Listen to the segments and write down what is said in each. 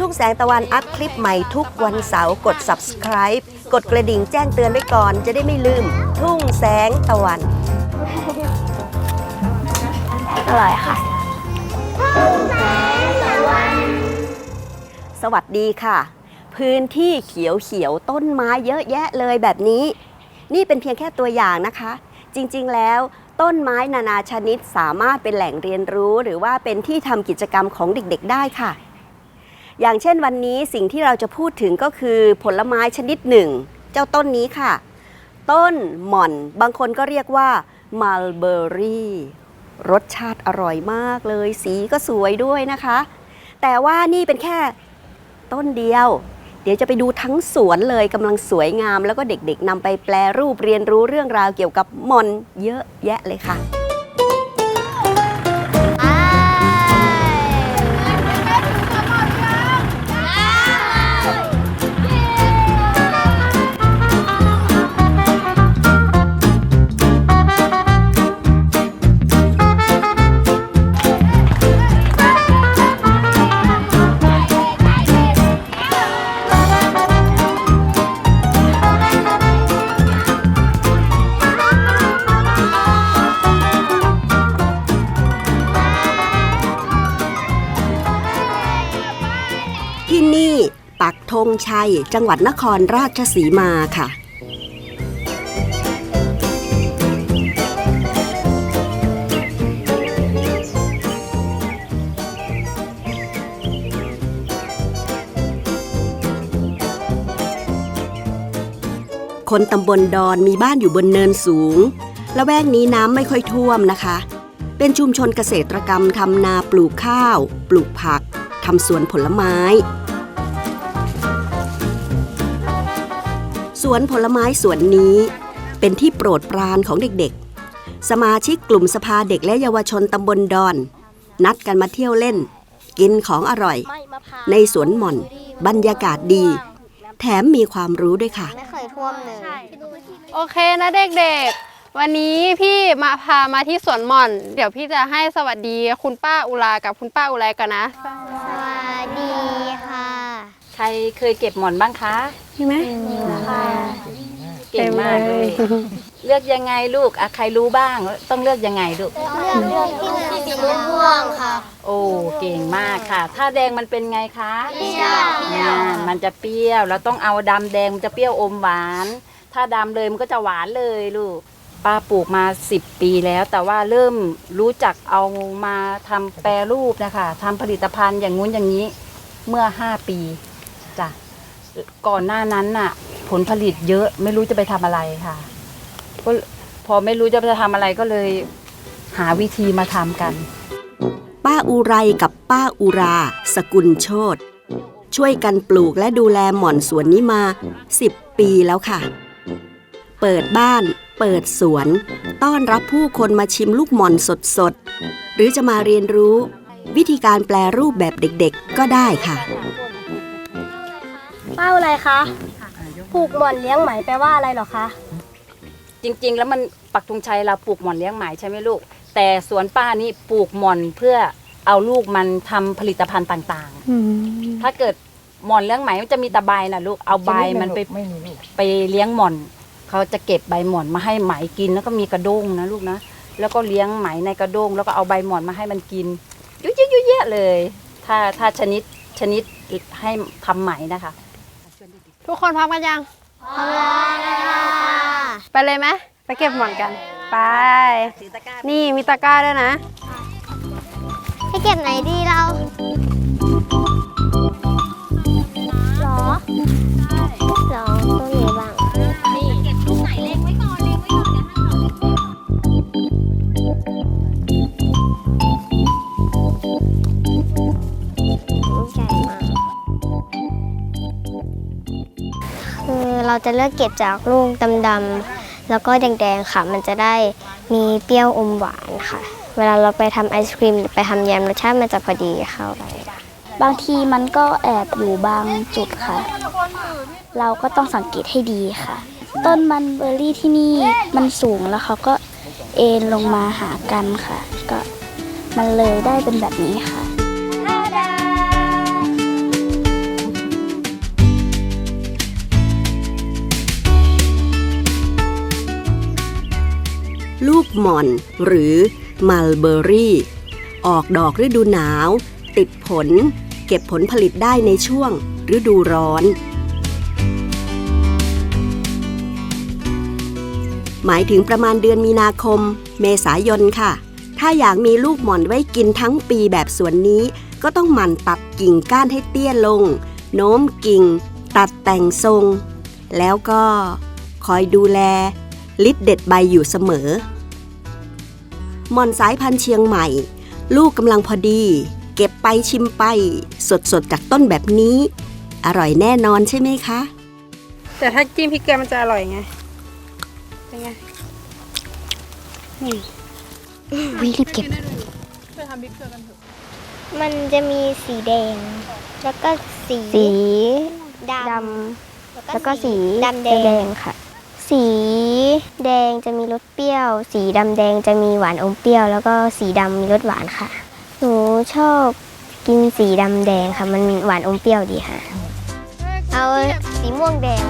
ทุ่งแสงตะวันอัพคลิปใหม่ทุกวันเสาร์กด subscribe กดกระดิ่งแจ้งเตือนไว้ก่อน จะได้ไม่ลืม ทุ่งแสงตะวัน อร่อยค่ะ สวัสดีค่ะ พื้นที่เขียวเขียวๆต้นไม้เยอะแยะเลยแบบนี้ นี่เป็นเพียงแค่ตัวอย่างนะคะ จริงๆแล้วต้นไม้นานาชนิดสามารถเป็นแหล่งเรียนรู้ หรือว่าเป็นที่ทำกิจกรรมของเด็กๆ ได้ค่ะ อย่างเช่นวันนี้สิ่งที่เราจะพูดถึงก็คือผลไม้ชนิดหนึ่ง เจ้าต้นนี้ค่ะ ต้นหม่อน บางคนก็เรียกว่ามัลเบอรี่รสชาติอร่อยมากเลย สีก็สวยด้วยนะคะ แต่ว่านี่เป็นแค่ต้นเดียว เดี๋ยวจะไปดูทั้งสวนเลยกำลังสวยงาม แล้วก็เด็กๆนำไปแปลรูปเรียนรู้เรื่องราวเกี่ยวกับหมอนเยอะแยะเลยค่ะ งชัย จังหวัดนครราชสีมาค่ะคนตำบลดอนมีบ้านอยู่บนเนินสูง และแวกนี้น้ำไม่ค่อยท่วมนะคะ เป็นชุมชนเกษตรกรรมทำนาปลูกข้าว ปลูกผักทำสวนผลไม้ วนผลไม้สวนนี้ เป็นที่โปรดปรานของเด็กๆ สมาชิกกลุ่มสภาเด็กและเยาวชนตำบลดอน นัดกันมาเที่ยวเล่น กินของอร่อย ในสวนหม่อน บรรยากาศดี แถมมีความรู้ด้วยค่ะ ไม่เคยท่วมเลย โอเคนะเด็กๆ วันนี้พี่มาพามาที่สวนหม่อน เดี๋ยวพี่จะให้สวัสดีคุณป้าอุลากับคุณป้าอุไรกันนะ รเคยเก็บหมอนบ้างคะใช่ไหมค่ะเก่งมากเลย เลือกยังไงลูกอะใครรู้บ้าง ต้องเลือกยังไงลูกเรื่องเรื่องที่ที่สีม่วงค่ะ โอ้ เก่งมากค่ะ ถ้าแดงมันเป็นไงคะเปรี้ยวอ่ามันจะเปรี้ยว เราต้องเอาดำแดงมันจะเปรี้ยวอมหวาน ถ้าดำเลยมันก็จะหวานเลยลูก ป้าปลูกมา10ปีแล้ว แต่ว่าเริ่มรู้จักเอามาทำแปรรูปนะคะทำผลิตภัณฑ์อย่างงู้นอย่างนี้ เมื่อ5ปี จ้ะก่อนหน้านั้นน่ะ ผลผลิตเยอะไม่รู้จะไปทำอะไรค่ะก็พอไม่รู้จะไปทำอะไรก็เลย หาวิธีมาทำกัน ป้าอุไรกับป้าอุรา สกุลโชตช่วยกันปลูกและดูแลหม่อนสวนนี้มา 10 ปีแล้วค่ะ เปิดบ้าน เปิดสวน ต้อนรับผู้คนมาชิมลูกหม่อนสดๆ หรือจะมาเรียนรู้ วิธีการแปลรูปแบบเด็กๆก็ได้ค่ะ ป้าอะไรคะผูกหม่อนเลี้ยงไหมแปลว่าอะไรเหรอคะ จริง ๆ แล้วมันปักธงชัยเราปลูกหม่อนเลี้ยงไหมใช่ไหมลูก แต่สวนป้านี่ปลูกหม่อนเพื่อเอาลูกมันทำผลิตภัณฑ์ต่างๆ ถ้าเกิดหม่อนเลี้ยงไหมมันจะมีแตะใบนะลูก เอาใบมันไปไปเลี้ยงหม่อน เขาจะเก็บใบหม่อนมาให้ไหมกินแล้วก็มีกระด้งนะลูกนะ แล้วก็เลี้ยงไหมในกระด้งแล้วก็เอาใบหม่อนมาให้มันกินยุ่ยๆยุ่ยๆเลย ถ้าถ้าชนิดชนิดให้ทำไหมนะคะ ทุกคนพร้อมกันยังไปเลยไหมไปเก็บหม่อนกัน ไป นี่มีตะกร้าด้วยนะให้เก็บไหนดีเราหรอ เราจะเลือกเก็บจากลูกดำๆแล้วก็แดงๆค่ะ มันจะได้มีเปรี้ยวอมหวานค่ะ เวลาเราไปทำไอศครีมหรือไปทำแยมรสชาติมันจะพอดีเข้าไปบางทีมันก็แอบอยู่บางจุดค่ะ เราก็ต้องสังเกตให้ดีค่ะ ต้นมันเบอร์รี่ที่นี่มันสูงแล้วเขาก็เอ็นลงมาหากันค่ะ ก็มันเลยได้เป็นแบบนี้ค่ะ มอน หรือมัลเบอรี่ ออกดอกฤดูหนาว ติดผล เก็บผลผลิตได้ในช่วงฤดูร้อน หมายถึงประมาณเดือนมีนาคม เมษายนค่ะ ถ้าอยากมีลูกหม่อนไว้กินทั้งปีแบบสวนนี้ ก็ต้องหมั่นตัดกิ่งก้านให้เตี้ยลง โน้มกิ่ง ตัดแต่งทรง แล้วก็คอยดูแลลิดเด็ดใบอยู่เสมอ หม่อนสายพันธุ์เชียงใหม่ ลูกกำลังพอดี เก็บไปชิมไป สดๆจากต้นแบบนี้ อร่อยแน่นอนใช่ไหมคะ แต่ถ้าจิ้มพริกเกลือมันจะอร่อยไงเป็นไงวิรีบเก็บ มันจะมีสีแดง แล้วก็สีสีดดำำแล้วก็สีดำแดงค่ะ สี แดงจะมีรสเปรี้ยว สีดำแดงจะมีหวานอมเปรี้ยว แล้วก็สีดำมีรสหวานค่ะ หนูชอบกินสีดำแดงค่ะ มันหวานอมเปรี้ยวดีค่ะ เอาสีม่วงแดง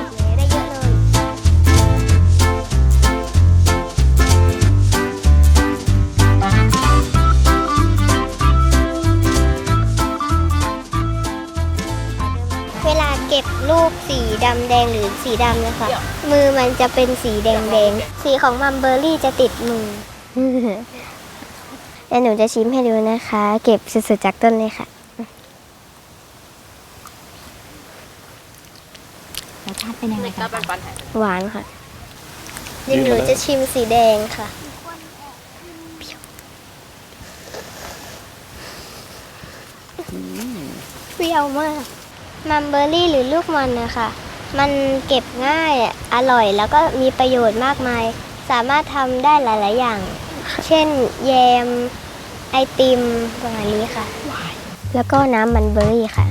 บลูกสีดำแดงหรือสีดำนะคะ มือมันจะเป็นสีแดงแดงๆสีของมัมเบอร์รี่จะติดมือเดี๋ยวหนูจะชิมให้ดูนะคะ เก็บสดๆจากต้นเลยค่ะรสชาติเป็นยังไงคะหวานค่ะยินหนูจะชิมสีแดงค่ะเปรี้ยวมาก มัมเบอร์รี่หรือลูกมันนะคะมันเก็บง่ายอร่อยแล้วก็มีประโยชน์มากมาย สามารถทำได้หลาย ๆ อย่าง เช่น แยม ไอติมประมาณนี้ค่ะ แล้วก็น้ำมันเบอร์รี่ค่ะ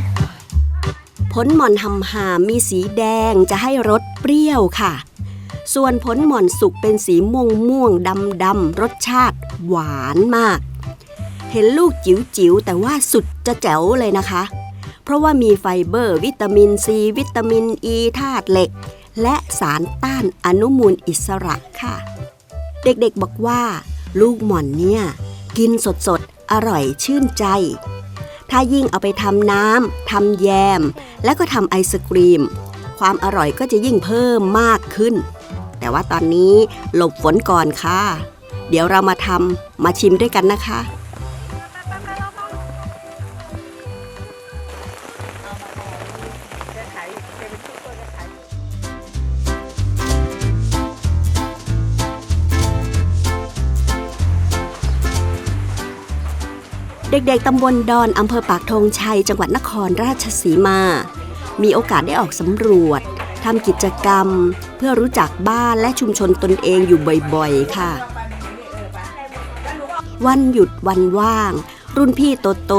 ผลหม่อนหำหามมีสีแดงจะให้รสเปรี้ยวค่ะ ส่วนผลหม่อนสุกเป็นสีม่วงม่วงดำดำรสชาติ หวานมาก เห็นลูกจิ๋วจิ๋วแต่ว่าสุดจะแจ๋วเลยนะคะ เพราะว่ามีไฟเบอร์ วิตามินซี วิตามินอ e, ีธาตุเหล็ก และสารต้านอนุมูลอิสระค่ะ เด็กๆบอกว่า ลูกหม่อนเนี่ย กินสดๆ อร่อยชื่นใจ ถ้ายิ่งเอาไปทำน้ำทำแยม แล้วก็ทำไอศกรีม ความอร่อยก็จะยิ่งเพิ่มมากขึ้น แต่ว่าตอนนี้หลบฝนก่อนค่ะ เดี๋ยวเรามาทำมาชิมด้วยกันนะคะ เด็กๆ ตำบลดอนอำเภอปากธงชัย จังหวัดนครราชสีมา มีโอกาสได้ออกสำรวจทำกิจกรรม เพื่อรู้จักบ้านและชุมชนตนเองอยู่บ่อยๆ ค่ะ วันหยุดวันว่าง รุ่นพี่โตโต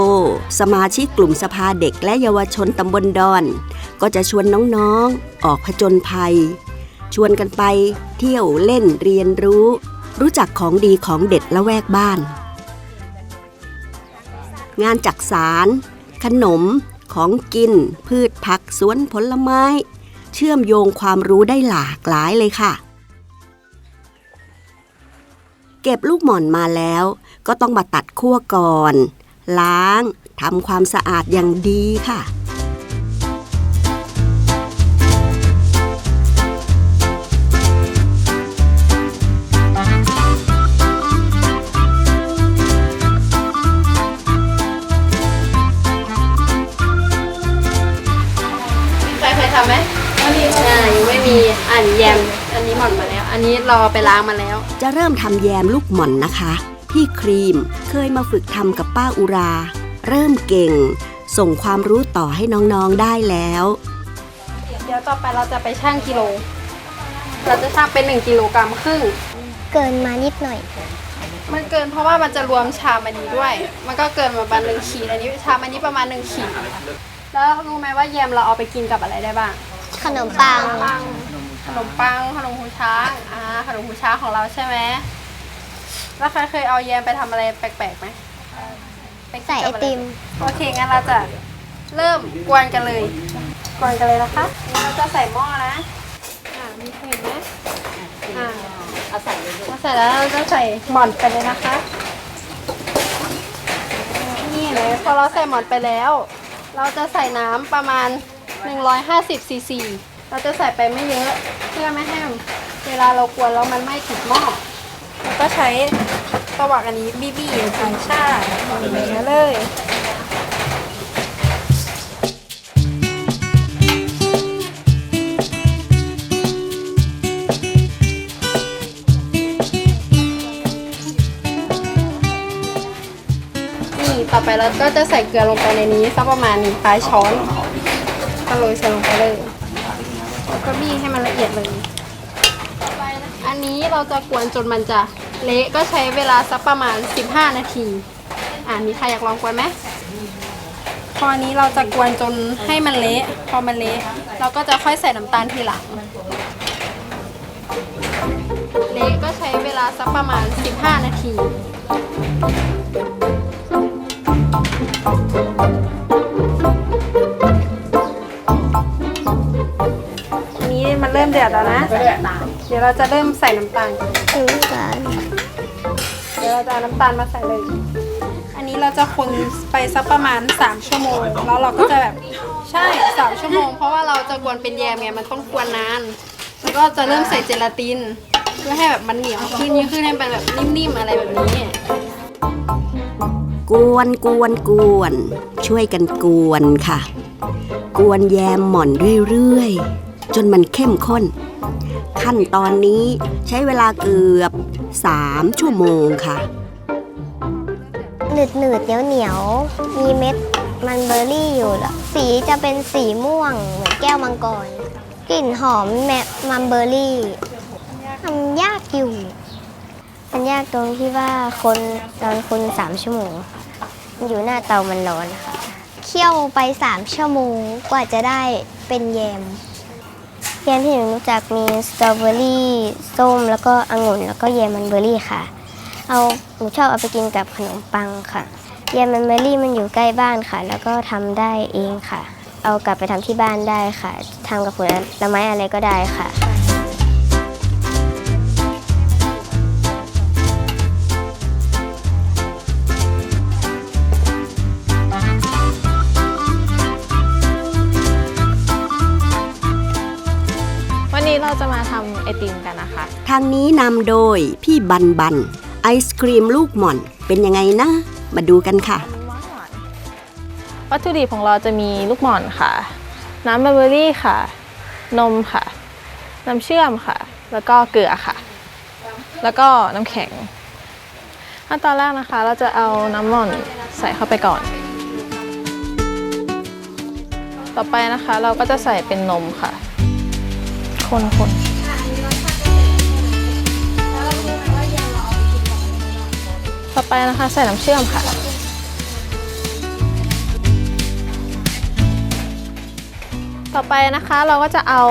สมาชิกกลุ่มสภาเด็กและเยาวชนตำบลดอน ก็จะชวนน้องๆ ออกผจญภัย ชวนกันไป เที่ยวเล่นเรียนรู้ รู้จักของดีของเด็ดละแวกบ้าน งานจักสาร ขนม ของกิน พืชผักสวนผลไม้ เชื่อมโยงความรู้ได้หลากหลายเลยค่ะ เก็บลูกหม่อนมาแล้ว ก็ต้องมาตัดขั้วก่อน ล้างทำความสะอาดอย่างดีค่ะ มีอันแยม อันนี้หม่อนมาแล้ว อันนี้เราเอาไปล้างมาแล้ว จะเริ่มทำแยมลูกหม่อนนะคะ พี่ครีมเคยมาฝึกทำกับป้าอุรา เริ่มเก่ง ส่งความรู้ต่อให้น้องๆได้แล้ว เดี๋ยวต่อไปเราจะไปชั่งกิโล เราจะชั่งเป็น 1กิโลกรัมครึ่ง เกินมานิดหน่อย มันเกินเพราะว่ามันจะรวมชามอันนี้ด้วย มันก็เกินประมาณหนึ่งขีดอันนี้ชามอันนี้ประมาณหนึ่งขีด แล้วรู้ไหมว่าแยมเราเอาไปกินกับอะไรได้บ้าง ขนมปัง ขนมปังขนมหูช้างอ่าขนมหูช้างของเราใช่ไหมแล้วใครเคยเอาแยมไปทำอะไรแปลกๆไหมปกินใส่ไอกับะรติม โอเค งั้นเราจะเริ่มกวนกันเลย กวนกันเลยนะคะนี่เราจะใส่หม้อนะอ่ามีเห็นไหมอ่าเอาใส่เลยลูกพอใส่แล้วเราจะใส่หมอนไปเลยนะคะ นี่เลยพอเราใส่หมอนไปแล้ว เราจะใส่น้ำประมาณ 150ซีซี เราจะใส่ไปไม่เยอะเพื่อไม่ให้เวลาเรากวนแล้วมันไม้ติดหม้อแล้วก็ใช้ตะวักอันนี้บีบีใส่ชาอย่างนี้เลยต่อไปเราก็จะใส่เกลือลงไปในนี้สักประมาณหนึ่งปลายช้อนก็โรยใส่ลงไปเลย ก็บี้ให้มันละเอียดเลย อันนี้เราจะกวนจนมันจะเละก็ใช้เวลาสักประมาณ 15 นาที อ่ามีใครอยากลองกวนไหมพออันนี้เราจะกวนจนให้มันเละ พอมันเละเราก็จะค่อยใส่น้ำตาลทีหลัง เละก็ใช้เวลาสักประมาณ 15 นาที ริ่มเดือดแล้วนะ เดี๋ยวเราจะเริ่มใส่น้ำตาลถึงกันเดี๋ยวเราจะเอาน้ำตาลมาใส่เลย อันนี้เราจะคนไปสักประมาณ 3 ชั่วโมง แล้วเราก็จะแบบใช่3ชั่วโมง เพราะว่าเราจะกวนเป็นแยมไงมันต้องกวนนาน แล้วก็จะเริ่มใส่เจลาติน เพื่อให้แบบมันเหนียวขึ้นยิ่งขึ้นให้เป็นแบบนิ่มๆอะไรแบบนี้ กวนกวนกวน ช่วยกันกวนค่ะ กวนแยมหม่อนเรื่อยๆ จนมันเข้มข้น ขั้นตอนนี้ใช้เวลาเกือบ 3 ชั่วโมงค่ะ หนืดหนืดเหนียวเหนียวๆมีเม็ดมันเบอร์รี่อยู่แล้วสีจะเป็นสีม่วงเหมือนแก้วมังกร กลิ่นหอมแมมันเบอร์รี่ทำยากอยู่มันยากตรงที่ว่าคนตอนคนสามชั่วโมง อยู่หน้าเตามันร้อนค่ะ เคี่ยวไปสามชั่วโมงกว่าจะได้เป็นแยม แยมที่หนูรู้จักมีสตรอเบอรี่ส้มแล้วก็องุ่นแล้วก็แยมมันเบอรี่ค่ะ เอาหนูชอบเอาไปกินกับขนมปังค่ะแยมมันเบอรี่มันอยู่ใกล้บ้านค่ะ แล้วก็ทำได้เองค่ะ เอากลับไปทำที่บ้านได้ค่ะทำกับผลไม้อะไรก็ได้ค่ะ อติมกันนะคะ ทางนี้นำโดยพี่บันบัน ไอศครีมลูกหม่อนเป็นยังไงนะ มาดูกันค่ะ วัตถุดิบของเราจะมีลูกหม่อนค่ะ น้ำเบอร์รี่ค่ะ นมค่ะ น้ำเชื่อมค่ะ แล้วก็เกลือค่ะ แล้วก็น้ำแข็งขั้นตอนแรกนะคะ เราจะเอาน้ำหม่อนใส่เข้าไปก่อน ต่อไปนะคะเราก็จะใส่เป็นนมค่ะ คนคน ต่อไปนะคะใส่น้ำเชื่อมค่ะ ต่อไปนะคะเราก็จะเอา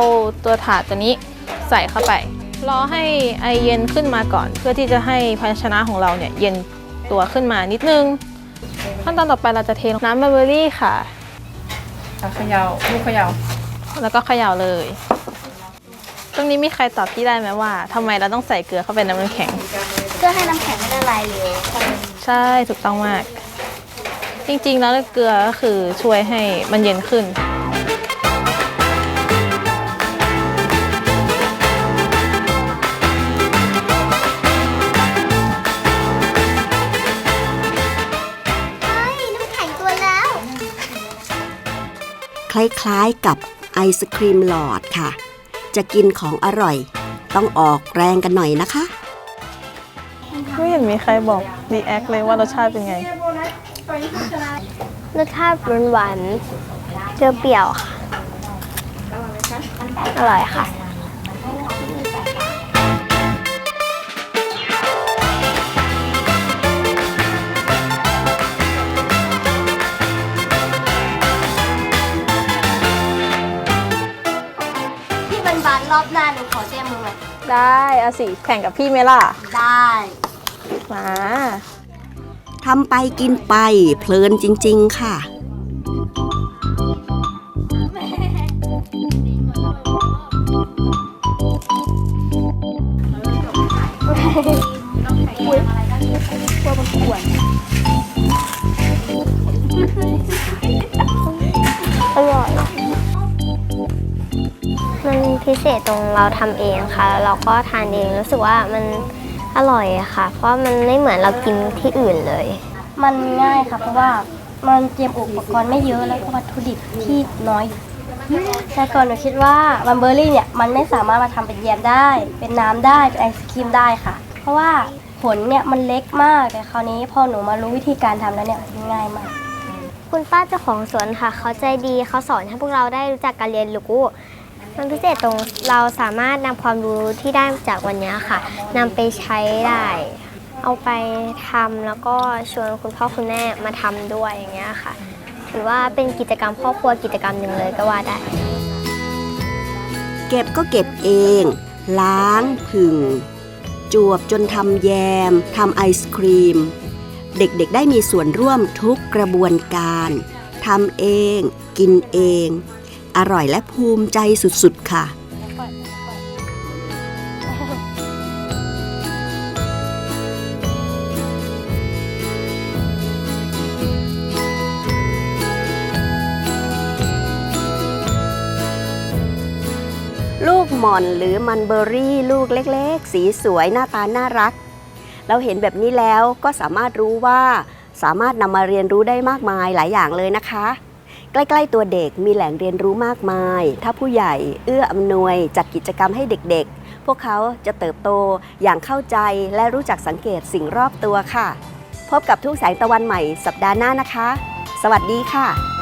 ตัวถาดตัวนี้ใส่เข้าไป รอให้ไอเย็นขึ้นมาก่อน เพื่อที่จะให้ภาชนะของเราเนี่ยเย็นตัวขึ้นมานิดนึง ขั้นตอนต่อไปเราจะเทน้ำเบอร์รี่ค่ะเขยาลูกเขยาแล้วก็เขย่าเลย ตรงนี้มีใครตอบพี่ได้ไหมว่าทำไมเราต้องใส่เกลือเข้าไปในน้ำแข็ง เพื่อให้น้ำแข็งไม่ละลายเร็วใช่ถูกต้องมาก จริงๆ แล้วเกลือก็คือช่วยให้มันเย็นขึ้นน้ำแข็งตัวแล้ว คล้ายๆกับไอศครีมหลอดค่ะ จะกินของอร่อย ต้องออกแรงกันหน่อยนะคะ ไม่เห็นมีใครบอกดีแอคเลยว่ารสชาติเป็นไง รสชาติหวานๆเปรี้ยวๆค่ะ อร่อยค่ะ พี่บันบันรอบหน้าหนูขอแจ้มือใหม่ได้เอาสิแข่งกับพี่ไหมล่ะได้ มาทำไปกินไปเพลินจริง ๆ ค่ะกลัวมันขวนอร่อย มันพิเศษตรงเราทำเองค่ะ แล้วเราก็ทานเองรู้สึกว่ามัน อร่อยอะค่ะ เพราะมันไม่เหมือนเรากินที่อื่นเลย มันง่ายค่ะ เพราะว่ามันเตรียมอุปกรณ์ไม่เยอะแล้วก็วัตถุดิบที่น้อย แต่ก่อนหนูคิดว่ามันเบอร์รี่เนี่ยมันไม่สามารถมาทำเป็นแยมได้ เป็นน้ำได้เป็นไอศครีมได้ค่ะ เพราะว่าผลเนี่ยมันเล็กมากแต่คราวนี้พอหนูมารู้วิธีการทำแล้วเนี่ยมันง่ายมากคุณป้าเจ้าของสวนค่ะ เขาใจดีเขาสอนให้พวกเราได้รู้จักการเรียนรู้ มันพิเศษตรงเราสามารถนำความรู้ที่ได้จากวันนี้ค่ะนำไปใช้ได้ เอาไปทำแล้วก็ชวนคุณพ่อคุณแม่มาทำด้วยอย่างเงี้ยค่ะถือว่าเป็นกิจกรรมครอบครัวกิจกรรมหนึ่งเลยก็ว่าได้ เก็บก็เก็บเอง ล้างผึ่ง จวบจนทำแยมทำไอศครีม เด็กๆได้มีส่วนร่วมทุกกระบวนการทำเอง กินเอง อร่อยและภูมิใจสุดๆค่ะ ลูกหม่อนหรือมันเบอร์รี่ ลูกเล็กๆ สีสวยหน้าตาน่ารัก เราเห็นแบบนี้แล้วก็สามารถรู้ว่าสามารถนำมาเรียนรู้ได้มากมายหลายอย่างเลยนะคะ ใกล้ๆตัวเด็กมีแหล่งเรียนรู้มากมาย ถ้าผู้ใหญ่เอื้ออำนวยจัดกิจกรรมให้เด็กๆ พวกเขาจะเติบโตอย่างเข้าใจและรู้จักสังเกตสิ่งรอบตัวค่ะ พบกับทุกแสงตะวันใหม่สัปดาห์หน้านะคะ สวัสดีค่ะ